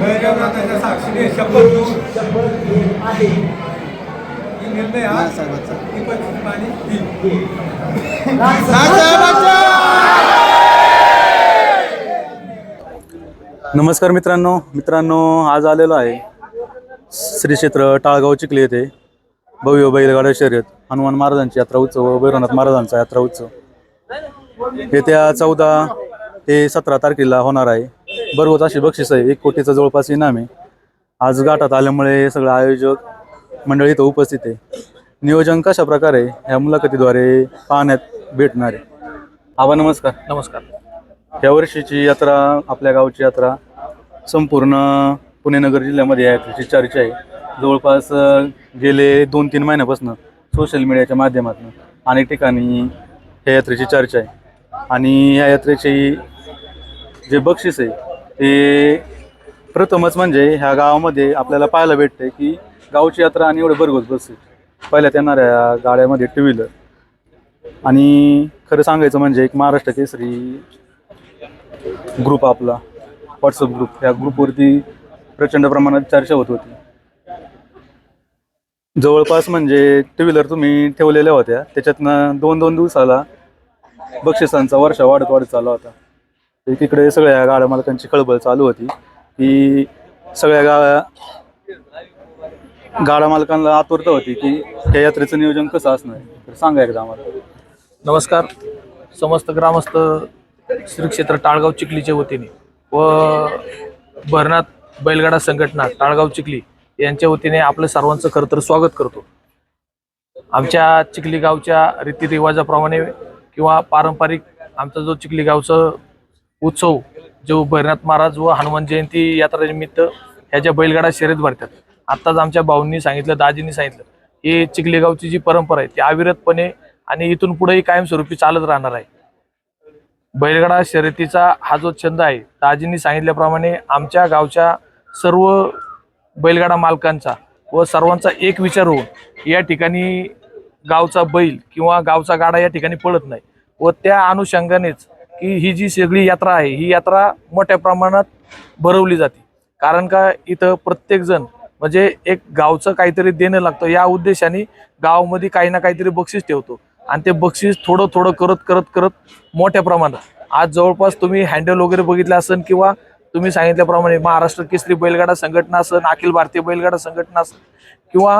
भैरवनाथाच्या साक्षीने शपथ घेऊन. ही निर्णय हा नमस्कार मित्रांनो. मित्रांनो आज आलेलो आहे श्री क्षेत्र टाळगाव चिखली येथे भव्य बैलगाडा शर्यत हनुमान महाराजांची यात्रा उत्सव व भैरवनाथ महाराजांचा यात्रा उत्सव. येत्या चौदा ते सतरा तारखेला होणार आहे. बरोबर अशी बक्षीस आहे. एक कोटीचं जवळपास इनाम आहे. आज गाठात आल्यामुळे सगळं आयोजक मंडळी इथं उपस्थित आहे. नियोजन कशा प्रकारे ह्या मुलाखतीद्वारे पाहण्यात भेटणार आहे. आबा नमस्कार. नमस्कार. या वर्षीची यात्रा आपल्या गावची यात्रा संपूर्ण पुणे नगर जिल्ह्यामध्ये या यात्रेची चर्चा आहे. जवळपास गेले दोन तीन महिन्यापासून सोशल मीडियाच्या माध्यमातून अनेक ठिकाणी या यात्रेची चर्चा आहे. आणि या यात्रेची जे बक्षीस आहे ते प्रथमच म्हणजे ह्या गावामध्ये आपल्याला पाहायला भेटते की गावची यात्रा आणि एवढं भरघोस बसेस पहिल्यात येणाऱ्या गाड्यामध्ये टू व्हीलर आणि खरं सांगायचं म्हणजे एक महाराष्ट्र केसरी ग्रुप आपला व्हॉट्सअप ग्रुप या ग्रुपवरती प्रचंड प्रमाणात चर्चा होत होती. जवळपास म्हणजे टू व्हीलर तुम्ही ठेवलेल्या होत्या. त्याच्यातनं दोन दोन दिवसाला बक्षिसांचा वर्षा वाढत वाढत चालला होता. एकीकडे सगळ्या गाड्या मालकांची खळबळ चालू होती की सगळ्या गाड्या गाडा मालकांना आतुरता होती की त्या यात्रेचं नियोजन कसं असणार तर सांगा एकदा आम्हाला. नमस्कार. समस्त ग्रामस्थ श्री क्षेत्र टाळगाव चिखलीच्या वतीने व भरनाथ बैलगाडा संघटना टाळगाव चिखली यांच्या वतीने आपलं सर्वांचं खरं तर स्वागत करतो. आमच्या चिखली गावच्या रीतिरिवाजाप्रमाणे किंवा पारंपरिक आमचा जो चिखली गावचं उत्सव जो भैरनाथ महाराज व हनुमान जयंती यात्रेनिमित्त ह्या ज्या बैलगाडा शर्यत भरतात. आत्ताच आमच्या भाऊंनी सांगितलं दाजींनी सांगितलं हे चिखलेगावची जी परंपरा आहे ती अविरतपणे आणि इथून पुढेही कायमस्वरूपी चालत राहणार आहे. बैलगाडा शर्यतीचा हा जो छंद आहे दाजींनी सांगितल्याप्रमाणे आमच्या गावच्या सर्व बैलगाडा मालकांचा व सर्वांचा एक विचार होऊन या ठिकाणी गावचा बैल किंवा गावचा गाडा या ठिकाणी पळत नाही व त्या अनुषंगानेच की ही जी सगळी यात्रा आहे ही यात्रा मोठ्या प्रमाणात भरवली जाते. कारण का इथं प्रत्येकजण म्हणजे एक गावचं काहीतरी देणं लागतं या उद्देशाने गावामध्ये काही ना काहीतरी बक्षीस ठेवतो. आणि ते बक्षीस थोडं थोडं करत करत करत मोठ्या प्रमाणात. आज जवळपास तुम्ही हँडल वगैरे बघितलं असेल किंवा तुम्ही सांगितल्याप्रमाणे महाराष्ट्र केसरी बैलगाडा संघटना असेल अखिल भारतीय बैलगाडा संघटना असेल किंवा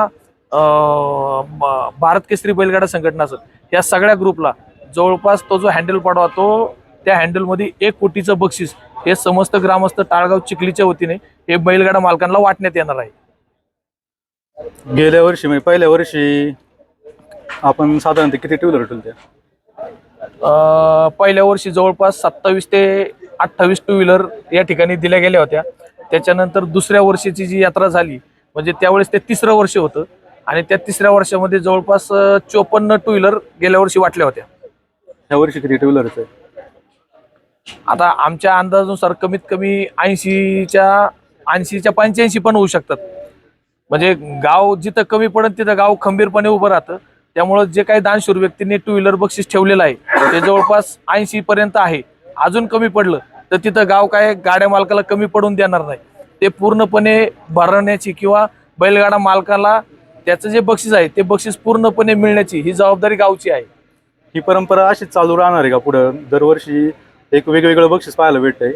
म- भारत केसरी बैलगाडा संघटना असेल या सगळ्या ग्रुपला जवळपास तो जो हँडल पडवा तो त्या हँडलमध्ये एक कोटीचं बक्षीस हे समस्त ग्रामस्थ टाळगाव चिखलीच्या वतीने हे बैलगाडा मालकांना वाटण्यात येणार आहे. गेल्या वर्षी म्हणजे पहिल्या वर्षी आपण साधारणतः किती टू व्हीलर ठेवल्या अं, पहिल्या वर्षी जवळपास सत्तावीस ते अठ्ठावीस टू व्हीलर या ठिकाणी दिल्या गेल्या होत्या. त्याच्यानंतर दुसऱ्या वर्षीची जी यात्रा झाली म्हणजे त्यावेळेस ते तिसरं वर्ष होतं आणि त्या तिसऱ्या वर्षामध्ये जवळपास चोपन्न टू व्हीलर गेल्या वर्षी वाटल्या होत्या. ह्या वर्षी किती टू व्हीलरच आहे आता आमच्या अंदाजानुसार कमीत कमी ऐंशीच्या ऐंशीच्या पंच्याऐंशी पण होऊ शकतात. म्हणजे गाव जिथं कमी पडत तिथं गाव खंबीरपणे उभं राहतं. त्यामुळं जे काही दानशूर व्यक्तींनी टू व्हीलर बक्षीस ठेवलेलं आहे ते जवळपास ऐंशी पर्यंत आहे. अजून कमी पडलं तर तिथं गाव काय गाड्या मालकाला कमी पडून देणार नाही. ते पूर्णपणे भरण्याची किंवा बैलगाडा मालकाला त्याचं जे बक्षीस आहे ते बक्षीस पूर्णपणे मिळण्याची ही जबाबदारी गावची आहे. ही परंपरा अशीच चालू राहणार आहे का पुढं? दरवर्षी एक वेगवेगळं बक्षीस पाहायला भेटतंय.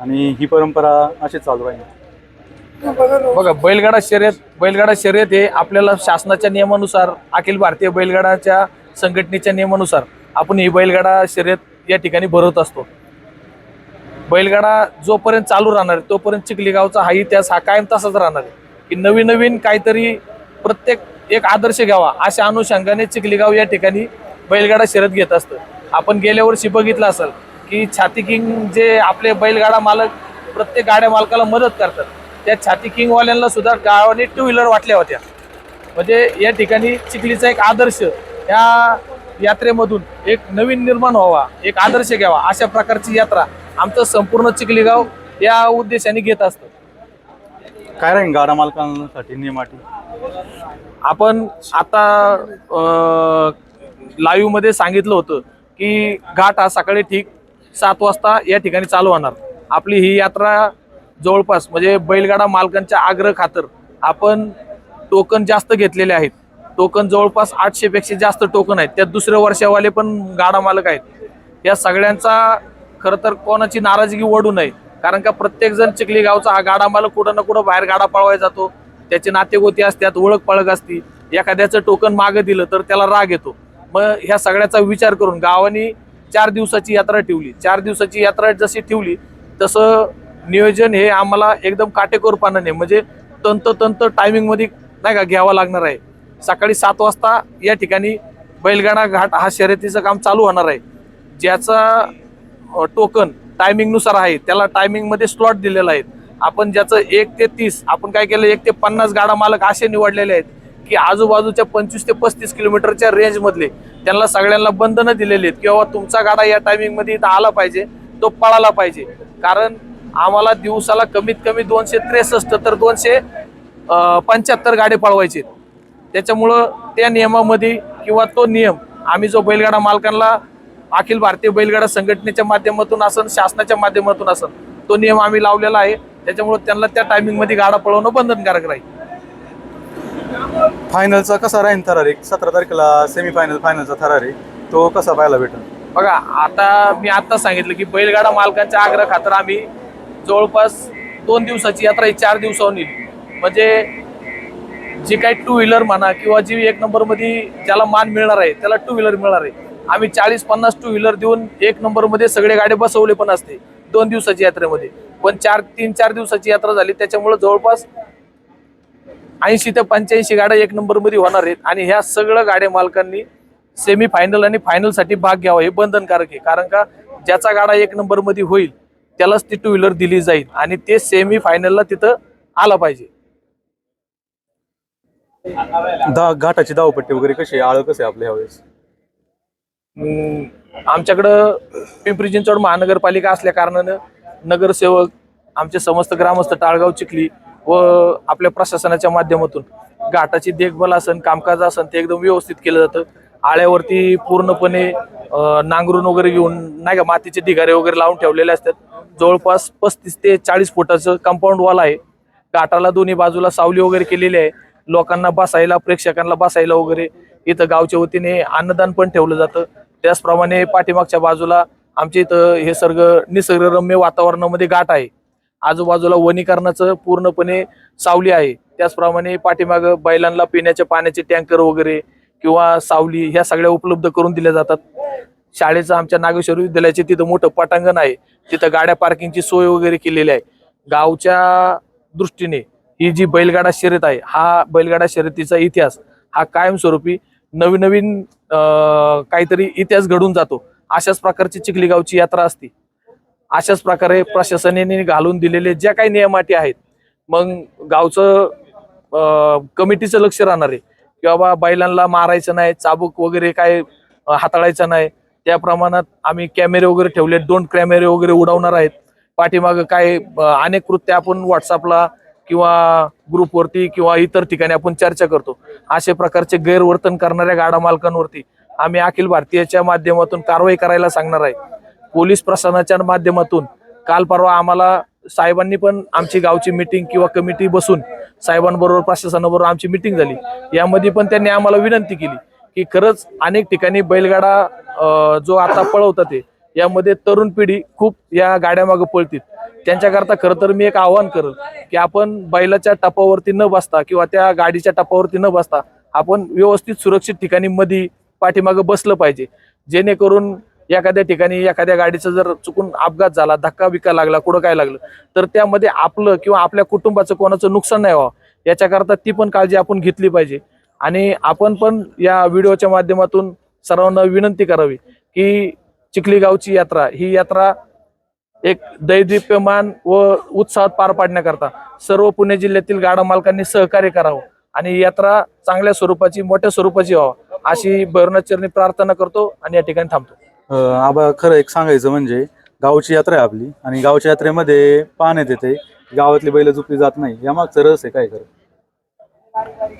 आणि ही परंपरा अशीच चालू राहील. बघा बैलगाडा शर्यत बैलगाडा शर्यत हे आपल्याला शासनाच्या नियमानुसार अखिल भारतीय बैलगाडाच्या संघटनेच्या नियमानुसार आपण ही बैलगाडा शर्यत या ठिकाणी भरवत असतो. बैलगाडा जोपर्यंत चालू राहणार तोपर्यंत चिखलीगावचा हा इतिहास हा कायम तसाच राहणार आहे. की नवीन नवीन काहीतरी प्रत्येक एक आदर्श घ्यावा अशा अनुषंगाने चिखलीगाव या ठिकाणी बैलगाडा शर्यत घेत असतं. आपण गेल्या वर्षी बघितलं असेल की छाती किंग जे आपले बैलगाडा मालक प्रत्येक गाड्या मालकाला मदत करतात. त्या छाती किंगवाल्यांना सुद्धा गावाने टू व्हीलर वाटल्या होत्या. म्हणजे या ठिकाणी चिखलीचा एक आदर्श या यात्रेमधून एक नवीन निर्माण व्हावा एक आदर्श घ्यावा अशा प्रकारची यात्रा आमचं संपूर्ण चिखली गाव या उद्देशाने घेत असतं. काय राहील गाडा मालकांसाठी नियम अटी आपण आता लाईव्हमध्ये सांगितलं होतं की घाट हा सकाळी ठीक सात वाजता या ठिकाणी चालू होणार. आपली ही यात्रा जवळपास म्हणजे बैलगाडा मालकांच्या आग्रह खातर आपण टोकन जास्त घेतलेले आहेत. टोकन जवळपास आठशेपेक्षा जास्त टोकन आहेत. त्यात दुसऱ्या वर्षावाले पण गाडा मालक आहेत. या सगळ्यांचा खरं तर कोणाची नाराजगी ओढू नये. कारण का प्रत्येकजण चिखली गावचा हा गाडा मालक कुठं ना कुठं बाहेर गाडा पाळवायला जातो. त्याचे नातेगोती असतात ओळख पळख असती. एखाद्याचं टोकन मागं दिलं तर त्याला राग येतो. मग ह्या सगळ्याचा विचार करून गावाने चार दिवसाची यात्रा ठेवली. चार दिवसाची यात्रा जशी ठेवली तसं नियोजन हे आम्हाला एकदम काटेकोरपणाने म्हणजे तंतोतंत टायमिंगमध्ये नाही का घ्यावं लागणार आहे. सकाळी सात वाजता या ठिकाणी बैलगाडा घाट हा शर्यतीचं काम चालू होणार आहे. ज्याचा टोकन टायमिंगनुसार आहे त्याला टायमिंगमध्ये स्लॉट दिलेला आहे. आपण ज्याचं एक ते तीस आपण काय केलं एक ते पन्नास गाडा मालक असे निवडलेले आहेत. की आजूबाजूच्या पंचवीस ते पस्तीस किलोमीटरच्या रेंजमधले त्यांना सगळ्यांना बंधनं दिलेली आहेत किंवा तुमचा गाडा या टायमिंगमध्ये इथं आला पाहिजे तो पळाला पाहिजे. कारण आम्हाला दिवसाला कमीत कमी दोनशे त्रेसष्ट तर दोनशे पंच्याहत्तर गाडे पळवायचे त्याच्यामुळं त्या नियमामध्ये किंवा तो नियम आम्ही जो बैलगाडा मालकांना अखिल भारतीय बैलगाडा संघटनेच्या माध्यमातून असन शासनाच्या माध्यमातून असन तो नियम आम्ही लावलेला आहे. त्याच्यामुळं त्यांना त्या टायमिंगमध्ये गाडा पळवणं बंधनकारक राहील. फायनलचा कसा राहील थरार? एक सतरा तारखेला सेमी फायनल फायनलचा थरार. आहे तो कसा पाहायला भेटेल? बघा आता मी आता सांगितलं की बैलगाडा मालकांच्या आग्रह खातर आम्ही जवळपास दोन दिवसाची यात्रा ही चार दिवसाहून येईल म्हणजे जी काही टू व्हीलर म्हणा किंवा जी एक नंबरमध्ये ज्याला मान मिळणार आहे त्याला टू व्हीलर मिळणार आहे. आम्ही चाळीस पन्नास टू व्हीलर देऊन एक नंबरमध्ये सगळे गाडे बसवले पण असते दोन दिवसाची यात्रेमध्ये. पण चार तीन चार दिवसाची यात्रा झाली त्याच्यामुळे जवळपास ऐंशी ते पंच्याऐंशी गाड्या एक नंबरमध्ये होणार आहेत आणि ह्या सगळं गाड्या मालकांनी सेमी फायनल आणि फायनलसाठी भाग घ्यावा हे बंधनकारक आहे. कारण का ज्याचा गाडा एक नंबरमध्ये होईल त्यालाच ती टू व्हीलर दिली जाईल आणि ते सेमी फायनलला तिथं आला पाहिजे. दा घाटाची धावपट्टी वगैरे कशी आळ कसं आहे आपल्या ह्यावेळेस? आमच्याकडं पिंपरी चिंचवड महानगरपालिका असल्या कारणानं नगरसेवक आमचे समस्त ग्रामस्थ टाळगाव चिखली व आपल्या प्रशासनाच्या माध्यमातून घाटाची देखभाल असन कामकाज असन ते एकदम व्यवस्थित केलं जातं. आळ्यावरती पूर्णपणे नांगरून वगैरे घेऊन नाही का मातीचे ढिगारे वगैरे लावून ठेवलेले असतात. जवळपास पस्तीस ते चाळीस फुटाचं कंपाऊंड वॉल आहे. घाटाला दोन्ही बाजूला सावली वगैरे केलेली आहे. लोकांना बसायला प्रेक्षकांना बसायला वगैरे इथं गावच्या वतीने अन्नदान पण ठेवलं जातं. त्याचप्रमाणे पाठीमागच्या बाजूला आमच्या इथं हे सर्ग निसर्गरम्य वातावरणामध्ये गाठ आहे. आजूबाजूला वनीकरणाचं पूर्णपणे सावली आहे. त्याचप्रमाणे पाठीमाग बैलांना पिण्याच्या पाण्याचे टँकर वगैरे किंवा सावली ह्या सगळ्या उपलब्ध करून दिल्या जातात. शाळेचं आमच्या नागेश्वर विद्यालयाचे तिथं मोठं पटांगण आहे. तिथं गाड्या पार्किंगची सोय वगैरे केलेली आहे. गावच्या दृष्टीने ही जी बैलगाडा शर्यत आहे हा बैलगाडा शर्यतीचा इतिहास हा कायमस्वरूपी नवीन नवीन काहीतरी इतिहास घडून जातो. अशाच प्रकारची चिखली गावची यात्रा असते. अशाच प्रकारे प्रशासनाने घालून दिलेले ज्या काही नियमाटी आहेत मग गावचं कमिटीचं लक्ष राहणार आहे. की बाबा बैलांना मारायचं नाही चाबूक वगैरे काय हाताळायचं नाही. त्या प्रमाणात आम्ही कॅमेरे वगैरे ठेवले दोन कॅमेरे वगैरे उडवणार आहेत. पाठीमागं काय अनेक कृत्य आपण व्हॉट्सअपला किंवा ग्रुपवरती किंवा इतर ठिकाणी आपण चर्चा करतो. असे प्रकारचे गैरवर्तन करणाऱ्या गाडा मालकांवरती आम्ही अखिल भारतीयच्या माध्यमातून कारवाई करायला सांगणार आहे. पोलीस प्रशासनाच्या माध्यमातून काल परवा आम्हाला साहेबांनी पण आमची गावची मिटिंग किंवा कमिटी बसून साहेबांबरोबर प्रशासनाबरोबर आमची मिटिंग झाली. यामध्ये पण त्यांनी आम्हाला विनंती केली की खरंच अनेक ठिकाणी बैलगाडा जो आता पळवतात ते यामध्ये तरुण पिढी खूप या गाड्यामागं पळतील. त्यांच्याकरता खरं तर मी एक आव्हान करेल की आपण बैलाच्या टपावरती न बसता किंवा त्या गाडीच्या टपावरती न बसता आपण व्यवस्थित सुरक्षित ठिकाणी मधी पाठीमागं बसलं पाहिजे. जेणेकरून एखाद्या ठिकाणी एखाद्या गाडीचा जर चुकून अपघात झाला धक्का विका लागला कुठं काय लागलं तर त्यामध्ये आपलं किंवा आपल्या कुटुंबाचं कोणाचं नुकसान नाही व्हावं. याच्याकरता ती पण काळजी आपण घेतली पाहिजे. आणि आपण पण या व्हिडिओच्या माध्यमातून सर्वांना विनंती करावी की चिखली गावची यात्रा ही यात्रा एक दैदिप्यमान व उत्साहात पार पाडण्याकरता सर्व पुणे जिल्ह्यातील गाडा मालकांनी सहकार्य करावं आणि यात्रा चांगल्या स्वरूपाची मोठ्या स्वरूपाची व्हावं अशी भैरवनाथ चरणी प्रार्थना करतो आणि या ठिकाणी थांबतो. आबा खरं एक सांगायचं म्हणजे गावची यात्रा आहे आपली आणि गावच्या यात्रेमध्ये पाहण्यात येते गावातली बैल झुपली जात नाही. यामागचं रस आहे काय खरं?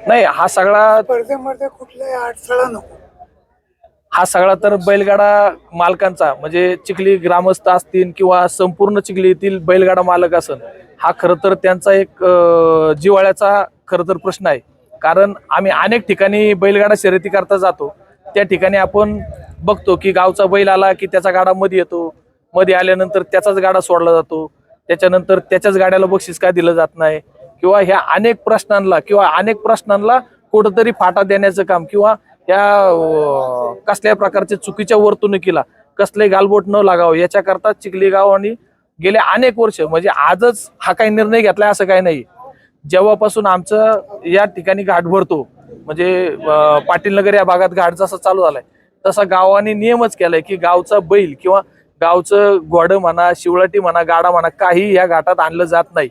नाही हा सगळा स्पर्धेमध्ये अडथळा नको. हा सगळा तर बैलगाडा मालकांचा. म्हणजे चिखली ग्रामस्थ असतील किंवा संपूर्ण चिखलीतील बैलगाडा मालक असन हा खरं तर त्यांचा एक अं, जिव्हाळ्याचा खरं तर प्रश्न आहे. कारण आम्ही अनेक ठिकाणी बैलगाडा शर्यती करता जातो. त्या ठिकाणी आपण बघतो की गावचा बैल आला की त्याचा गाडा मध्ये येतो. मध्ये आल्यानंतर त्याचाच गाडा सोडला जातो. त्याच्यानंतर त्याच्याच गाड्याला बक्षीस का दिलं जात नाही? किंवा ह्या अनेक प्रश्नांना किंवा अनेक प्रश्नांना कुठंतरी फाटा देण्याचं काम किंवा या कसल्या प्रकारच्या चुकीच्या वर्तणुकीला कसले गालबोट न लागावं याच्याकरता चिखली गाव आणि गेले अनेक वर्ष म्हणजे आजच हा काही निर्णय घेतलाय असं काही नाही. जेव्हापासून आमचं या ठिकाणी घाट भरतो म्हणजे पाटील नगर या भागात घाट जसा चालू झालाय तसा गावाने नियमच केलाय की गावचा बैल किंवा गावचं घोडं म्हणा शिवळाटी म्हणा गाडा म्हणा काही या घाटात आणलं जात नाही.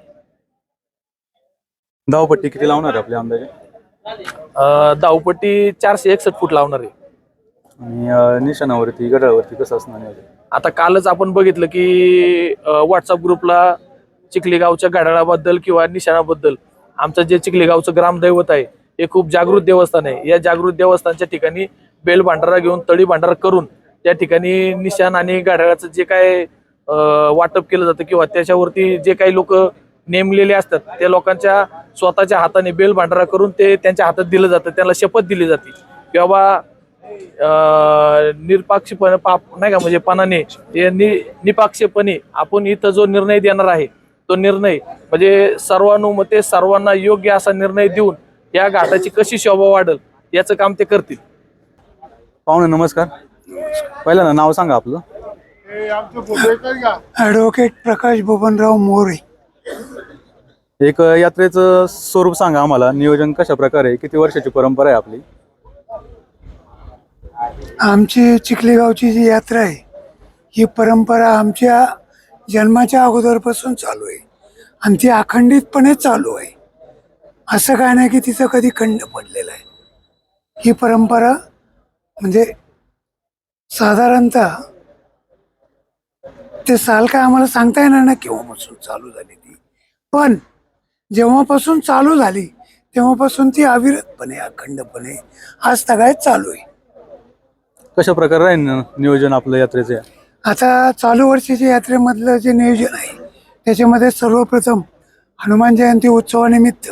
धावपट्टी किती लावणार आहे आपल्या अंदाजे? अं, धावपट्टी चारशे एकसष्ट फूट लावणार आहे. आणि अं, निशाणावरती गडावरती कसं असणार आहे? आता कालच आपण बघितलं की व्हॉट्सअप ग्रुपला चिखली गावच्या घड्याळाबद्दल किंवा निशाणाबद्दल आमचं जे चिखली गावचं ग्रामदैवत आहे हे खूप जागृत देवस्थान आहे. या जागृत देवस्थानच्या ठिकाणी बेल भांडारा घेऊन तळी भांडारा करून त्या ठिकाणी निशाण आणि गाढाळाचं जे काय वाटप केलं जातं किंवा त्याच्यावरती जे काही लोक नेमलेले असतात त्या लोकांच्या स्वतःच्या हाताने बेल भांडारा करून ते त्यांच्या हातात दिलं जातं त्यांना शपथ दिली जाते. किंवा निरपाक्षपणे पाप नाही का म्हणजे पणाने हे नि- निपाक्षपणे आपण इथं जो निर्णय देणार आहे तो निर्णय म्हणजे सर्वानुमते सर्वांना योग्य असा निर्णय देऊन या घाटाची कशी शोभा वाढल याचं काम ते करतील. पाहुणे नमस्कार. पहिल्यांदा नाव सांगा आपलं. ॲडव्होकेट प्रकाश बबनराव मोरे. एक यात्रेचं स्वरूप सांगा आम्हाला. नियोजन कशा प्रकारे? किती वर्षाची परंपरा आहे आपली? आमची चिखली गावची जी यात्रा आहे ही परंपरा आमच्या जन्माच्या अगोदरपासून चालू आहे. आणि ती अखंडितपणे चालू आहे. असं काय नाही की तिचं कधी खंड पडलेला आहे. ही परंपरा म्हणजे साधारणतः ते साल काय आम्हाला सांगता येणार ना केव्हापासून चालू झाली ती. पण जेव्हापासून चालू झाली तेव्हापासून ती अविरतपणे अखंडपणे आज तगायत चालू आहे. कशा प्रकारे आहे न- नियोजन आपलं यात्रेचं? आता चालू वर्षीच्या यात्रेमधलं जे नियोजन आहे त्याच्यामध्ये सर्वप्रथम हनुमान जयंती उत्सवानिमित्त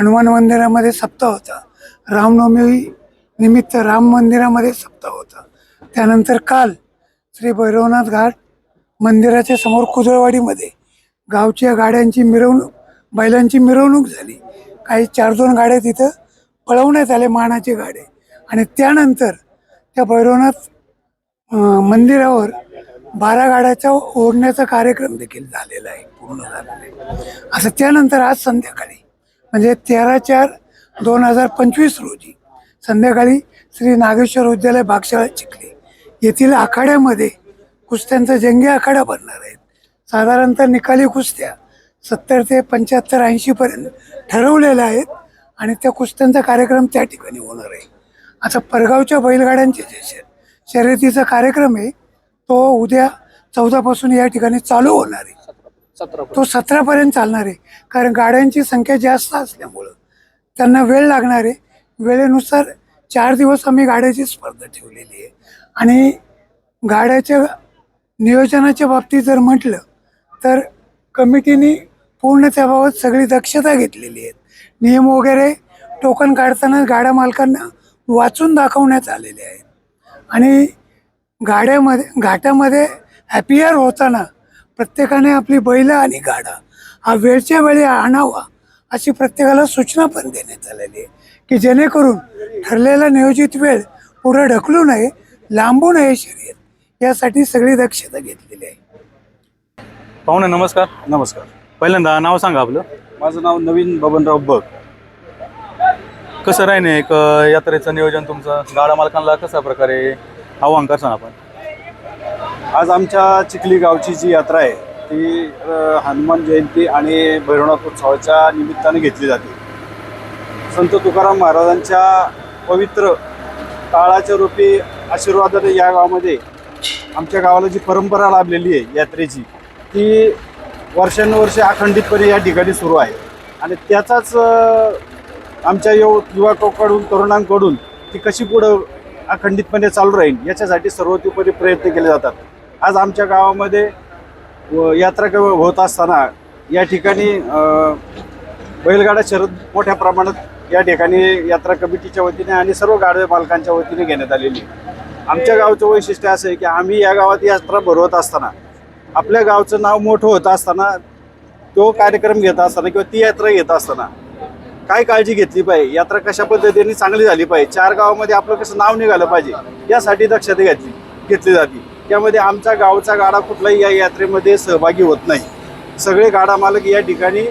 हनुमान मंदिरामध्ये सप्ताह होता. रामनवमी निमित्त राम मंदिरामध्ये सप्ताह होता. त्यानंतर काल श्री भैरवनाथ घाट मंदिराच्या समोर कुदळवाडीमध्ये गावच्या गाड्यांची मिरवणूक बैलांची मिरवणूक झाली. काही चार दोन गाड्या तिथं पळवण्यात आले मानाचे गाडे. आणि त्यानंतर त्या भैरवनाथ मंदिरावर बारा गाड्याचा ओढण्याचा कार्यक्रम देखील झालेला आहे पूर्ण झालेला आहे. असं त्यानंतर आज संध्याकाळी म्हणजे तेरा चार दोन हजार पंचवीस रोजी संध्याकाळी श्री नागेश्वर विद्यालय बागशाळा चिखली येथील आखाड्यामध्ये कुस्त्यांचा जंगी आखाडा भरणार आहेत साधारणतः निकाली कुस्त्या सत्तर ते पंच्याहत्तर ऐंशीपर्यंत ठरवलेल्या आहेत आणि त्या कुस्त्यांचा कार्यक्रम त्या ठिकाणी होणार आहे. आता परगावच्या बैलगाड्यांचे जे शर्यतीचा कार्यक्रम आहे तो उद्या चौदापासून या ठिकाणी चालू होणार आहे. सतरा तो सतरापर्यंत चालणार आहे. कारण गाड्यांची संख्या जास्त असल्यामुळं त्यांना वेळ लागणार आहे. वेळेनुसार चार दिवस आम्ही गाड्याची स्पर्धा ठेवलेली आहे. आणि गाड्याच्या नियोजनाच्या बाबतीत जर म्हटलं तर कमिटीने पूर्ण त्याबाबत सगळी दक्षता घेतलेली आहे. नियम वगैरे टोकन काढताना गाड्या मालकांना वाचून दाखवण्यात आलेले आहेत. आणि गाड्यामध्ये घाटामध्ये हॅपियर होताना प्रत्येकाने आपली बैलं आणि गाडा हा वेळच्या वेळी आणावा अशी प्रत्येकाला सूचना पण देण्यात आलेली आहे. की जेणेकरून ठरलेला नियोजित वेळ पुढे ढकलू नये लांबू नये शर्यत यासाठी सगळी दक्षता घेतलेली आहे. पाहुणे नमस्कार. नमस्कार. पहिल्यांदा नाव सांगा आपलं. माझं नाव नवीन बबनराव बग कसं राहिने एक अं, यात्रेचं नियोजन तुमचं? गाडा मालकांना कशा प्रकारे आव्हान करसान आपण? आज आमच्या चिखली गावची जी यात्रा आहे ती हनुमान जयंती आणि भैरवनाथ उत्सवाच्या निमित्ताने घेतली जाते. संत तुकाराम महाराजांच्या पवित्र काळाच्या रूपी आशीर्वादाने या गावामध्ये आमच्या गावाला जी परंपरा लाभलेली आहे यात्रेची ती वर्षानुवर्षे अखंडितपणे या ठिकाणी सुरू आहे. आणि त्याचाच आमच्या युव युवकांकडून तरुणांकडून ती कशी पुढं अखंडितपणे चालू राहील याच्यासाठी सर्वतोपरी प्रयत्न केले जातात. आज आमच्या गावामध्ये यात्रा होत असताना या ठिकाणी बैलगाडा शरद मोठ्या प्रमाणात या ठिकाणी यात्रा कमिटीच्या वतीने आणि सर्व गाडवे मालकांच्या वतीने घेण्यात आलेली आहे. आमच्या गावचं वैशिष्ट्य असं आहे की आम्ही या गावात यात्रा भरवत असताना आपल्या गावचं नाव मोठं होत असताना तो कार्यक्रम घेत असताना किंवा ती यात्रा घेत असताना काय काळजी घेतली पाहिजे? यात्रा कशा पद्धतीने चांगली झाली पाहिजे? चार गावामध्ये आपलं कसं नाव निघालं पाहिजे? यासाठी दक्षता घेतली घेतली जाते. त्यामध्ये आमचा गावचा गाडा कुठलाही या यात्रेमध्ये सहभागी होत नाही. सगळे गाडा मालक या ठिकाणी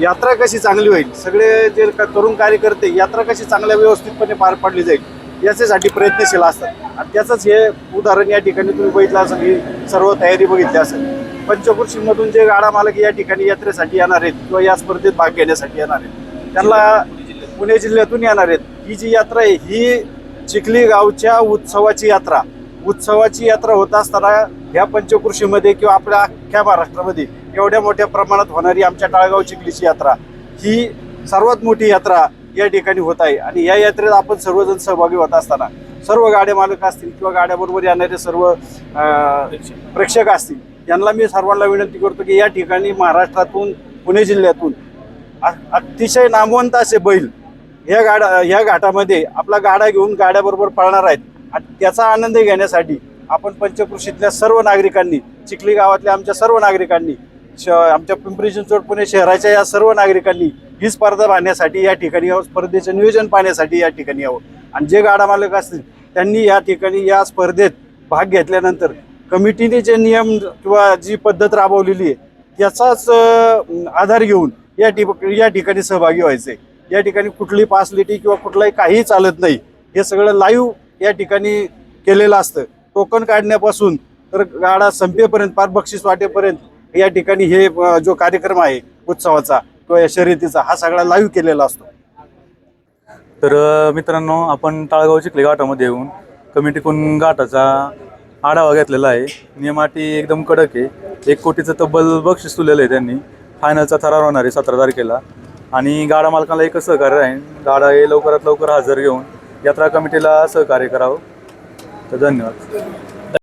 यात्रा कशी चांगली होईल? सगळे जे तरुण कार्यकर्ते यात्रा कशी चांगल्या व्यवस्थितपणे पार पाडली जाईल याच्यासाठी प्रयत्नशील असतात. आणि त्याचंच हे उदाहरण या ठिकाणी तुम्ही बघितलं असेल ही सर्व तयारी बघितली असेल. पंचकृषीमधून जे गाडा मालक या ठिकाणी यात्रेसाठी येणार आहेत किंवा या स्पर्धेत भाग घेण्यासाठी येणार आहेत त्यांना पुणे जिल्ह्यातून येणार आहेत. ही जी यात्रा आहे ही चिखली गावच्या उत्सवाची यात्रा. उत्सवाची यात्रा होत असताना ह्या पंचकृषीमध्ये किंवा आपल्या अख्ख्या महाराष्ट्रामध्ये एवढ्या मोठ्या प्रमाणात होणारी आमच्या टाळगाव चिखलीची यात्रा ही सर्वात मोठी यात्रा या ठिकाणी होत आहे. आणि या यात्रेत आपण सर्वजण सहभागी होत असताना सर्व गाड्या मालक असतील किंवा गाड्याबरोबर येणारे सर्व प्रेक्षक असतील यांना मी सर्वांना विनंती करतो की या ठिकाणी महाराष्ट्रातून पुणे जिल्ह्यातून अतिशय नामवंत असे बैल ह्या गाडा ह्या घाटामध्ये आपला गाडा घेऊन गाड्याबरोबर पळणार आहेत. आणि त्याचा आनंद घेण्यासाठी आपण पंचकृषीतल्या सर्व नागरिकांनी चिखली गावातल्या आमच्या सर्व नागरिकांनी श आमच्या पिंपरी चिंचवड पुणे शहराच्या या सर्व नागरिकांनी ही स्पर्धा पाहण्यासाठी या ठिकाणी यावं स्पर्धेचं नियोजन पाहण्यासाठी या ठिकाणी यावं. आणि जे गाडा मालक असतील त्यांनी या ठिकाणी या स्पर्धेत भाग घेतल्यानंतर कमिटीने जे नियम किंवा जी पद्धत राबवलेली आहे त्याचाच आधार घेऊन या ठिक या ठिकाणी सहभागी व्हायचे या ठिकाणी कुठली पासलिटी किंवा कुठलाही काही चालत नाही हे सगळं लाईव्ह या ठिकाणी केलेलं असतं. टोकन काढण्यापासून तर गाडा संपेपर्यंत पार बक्षीस वाटेपर्यंत या ठिकाणी हे जो कार्यक्रम आहे उत्सवाचा किंवा या शर्यतीचा हा सगळा लाईव्ह केलेला असतो. तर मित्रांनो आपण टाळगाव चिखले घाटामध्ये येऊन कमिटीकडून घाटाचा आढावा घेतलेला आहे. नियमाटी एकदम कडक आहे. एक कोटीचं तब्बल बक्षीस तुलेलं आहे त्यांनी. फायनलचा थरार होणार आहे सतरा तारखेला. आणि गाडा मालकाला एकच सहकार्य आहे. गाडा हे लवकरात लवकर हजर घेऊन यात्रा कमिटीला सहकार्य करावं. तर धन्यवाद.